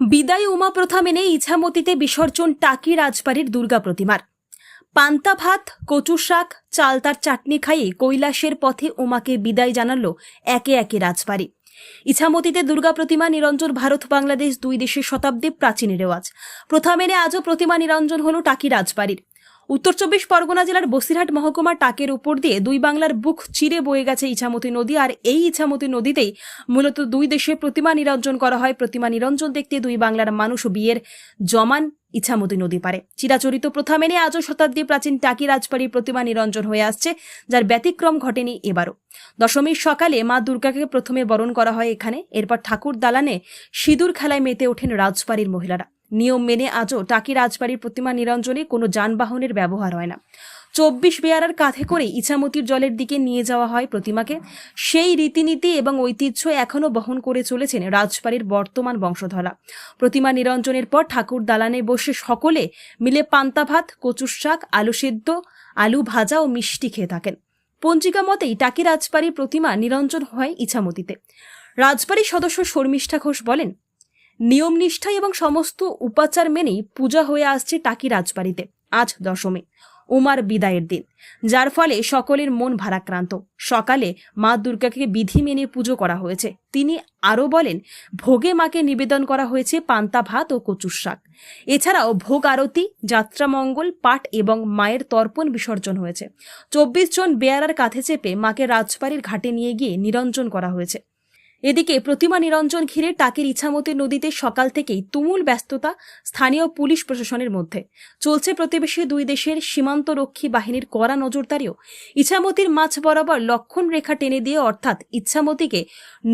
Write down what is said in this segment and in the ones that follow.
বিদায় উমা প্রথা মেনে ইছামতিতে বিসর্জন টাকি রাজবাড়ির দুর্গা প্রতিমার। পান্তা ভাত, কচু শাক চালতার চাটনি খাইয়ে কৈলাসের পথে উমাকে বিদায় জানালো একে একে রাজবাড়ি। ইছামতিতে দুর্গা প্রতিমা নিরঞ্জন ভারত বাংলাদেশ দুই দেশের শতাব্দী প্রাচীন রেওয়াজ। প্রথা মেনে আজও প্রতিমা নিরঞ্জন হল টাকি রাজবাড়ির। উত্তর চব্বিশ পরগনা জেলার বসিরহাট মহকুমার টাকের উপর দিয়ে দুই বাংলার বুক চিরে বয়ে গেছে ইছামতি নদী, আর এই ইছামতি নদীতেই মূলত দুই দেশে প্রতিমা নিরঞ্জন করা হয়। প্রতিমা নিরঞ্জন দেখতে দুই বাংলার মানুষ বিয়ের জমান ইছামতি নদী পারে। চিরাচরিত প্রথা মেনে আজও শতাব্দী প্রাচীন টাকি রাজবাড়ির প্রতিমা নিরঞ্জন হয়ে আসছে, যার ব্যতিক্রম ঘটেনি এবারও। দশমীর সকালে মা দুর্গাকে প্রথমে বরণ করা হয় এখানে। এরপর ঠাকুর দালানে সিঁদুর খেলায় মেতে ওঠেন রাজবাড়ির মহিলারা। নিয়ম মেনে আজও টাকি রাজবাড়ির প্রতিমা নিরঞ্জনে কোনো যানবাহনের ব্যবহার হয় না। চব্বিশ বেয়ারার কাঁধে করে ইছামতির জলের দিকে নিয়ে যাওয়া হয় প্রতিমাকে। সেই রীতিনীতি এবং ঐতিহ্য এখনও বহন করে চলেছেন রাজবাড়ির বর্তমান বংশধরা প্রতিমা নিরঞ্জনের পর ঠাকুর দালানে বসে সকলে মিলে পান্তা ভাত, কচুর শাক, আলু সেদ্ধ, আলু ভাজা ও মিষ্টি খেয়ে থাকেন। পঞ্জিকা মতেই টাকি রাজবাড়ির প্রতিমা নিরঞ্জন হয় ইছামতিতে। রাজবাড়ির সদস্য শর্মিষ্ঠা ঘোষ বলেন নিয়ম নিষ্ঠা এবং সমস্ত উপাচার মেনেই পূজা হয়ে আসছে টাকি রাজবাড়িতে, আজ দশমী, উমার বিদায়ের দিন। যার ফলে সকলের মন ভারাক্রান্ত। সকালে মা দুর্গাকে বিধি মেনে পুজো করা হয়েছে। তিনি আরও বলেন, ভোগে মাকে নিবেদন করা হয়েছে পান্তা ভাত ও কচুর শাক। এছাড়াও ভোগ আরতি যাত্রামঙ্গল পাঠ এবং মায়ের তর্পণ বিসর্জন হয়েছে। চব্বিশ জন বেয়ারার কাঁধে চেপে মাকে রাজবাড়ির ঘাটে নিয়ে গিয়ে নিরঞ্জন করা হয়েছে। এদিকে প্রতিমা নিরঞ্জন ঘিরে টাকির ইছামতি নদীতে সকাল থেকেই তুমুল ব্যস্ততা স্থানীয় পুলিশ প্রশাসনের মধ্যে। চলছে প্রতিবেশী দুই দেশের সীমান্তরক্ষী বাহিনীর কড়া নজরদারিও। ইছামতির মাছ বরাবর লক্ষণ রেখা টেনে দিয়ে অর্থাৎ ইচ্ছামতিকে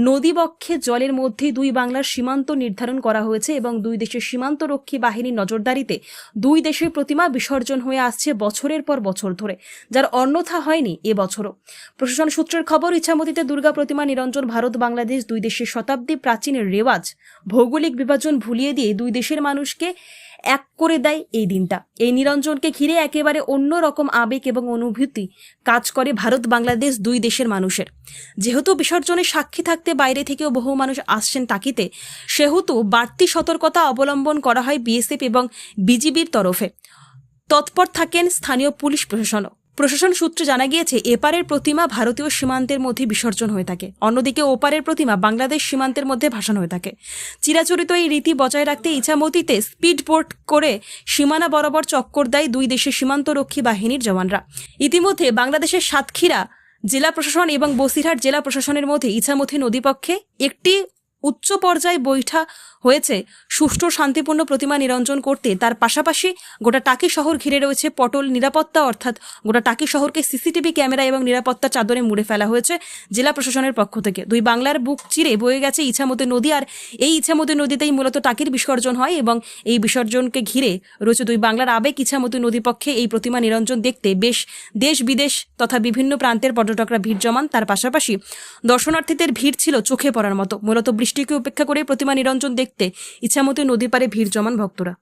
নদীবক্ষে জলের মধ্যে দুই বাংলার সীমান্ত নির্ধারণ করা হয়েছে এবং দুই দেশের সীমান্তরক্ষী বাহিনীর নজরদারিতে দুই দেশের প্রতিমা বিসর্জন হয়ে আসছে বছরের পর বছর ধরে, যার অন্যথা হয়নি এবছরও প্রশাসন সূত্রের খবর, ইছামতিতে দুর্গা প্রতিমা নিরঞ্জন ভারত বাংলাদেশ দুই দেশের শতাব্দী প্রাচীন রেওয়াজ, ভৌগোলিক বিভাজন ভুলিয়ে দিয়ে দুই দেশের মানুষকে এক করে দেয় এই দিনটা। এই নিরঞ্জনকে ঘিরে একেবারে অন্য রকম আবেগ এবং অনুভূতি কাজ করে ভারত বাংলাদেশ দুই দেশের মানুষের। যেহেতু বিসর্জনের সাক্ষী থাকতে বাইরে থেকেও বহু মানুষ আসছেন তাকিতে, সেহেতু বাড়তি সতর্কতা অবলম্বন করা হয় বিএসএফ এবং বিজিবির তরফে। তৎপর থাকেন স্থানীয় পুলিশ প্রশাসনও। প্রশাসন সূত্রে জানা গিয়েছে, এপারের প্রতিমা ভারতীয় সীমান্তের মধ্যে বিসর্জন হয়ে থাকে। অন্যদিকে ওপারের প্রতিমা বাংলাদেশ সীমান্তের মধ্যে ভাসান হয়ে থাকে। চিরাচরিত এই রীতি বজায় রাখতে ইছামতিতে স্পিড বোট করে সীমানা বরাবর চক্কর দেয় দুই দেশের সীমান্তরক্ষী বাহিনীর জওয়ানরা। ইতিমধ্যে বাংলাদেশের সাতক্ষীরা জেলা প্রশাসন এবং বসিরহাট জেলা প্রশাসনের মধ্যে ইছামতি নদীপক্ষে একটি উচ্চ পর্যায়ে বৈঠা হয়েছে। সুষ্ঠু, শান্তিপূর্ণ প্রতিমা নিরঞ্জন করতে। তার পাশাপাশি গোটা টাকি শহর ঘিরে রয়েছে পটল নিরাপত্তা, অর্থাৎ গোটা টাকি শহরকে সিসিটিভি ক্যামেরা এবং নিরাপত্তা চাদরে মুড়ে ফেলা হয়েছে জেলা প্রশাসনের পক্ষ থেকে। দুই বাংলার বুক চিরে বয়ে গেছে ইছামতি নদী আর এই ইছামতি নদীতেই মূলত টাকির বিসর্জন হয় এবং এই বিসর্জনকে ঘিরে রয়েছে দুই বাংলার আবেগ। ইছামতি নদী পক্ষে এই প্রতিমা নিরঞ্জন দেখতে বেশ দেশ বিদেশ তথা বিভিন্ন প্রান্তের পর্যটকরা ভিড় জমান। তার পাশাপাশি দর্শনার্থীদের ভিড় ছিল চোখে পড়ার মতো। মূলত বৃষ্টিকে উপেক্ষা করে প্রতিমা নিরঞ্জন দেখতে ইচ্ছামতো নদী পারে ভিড় জমান ভক্তরা।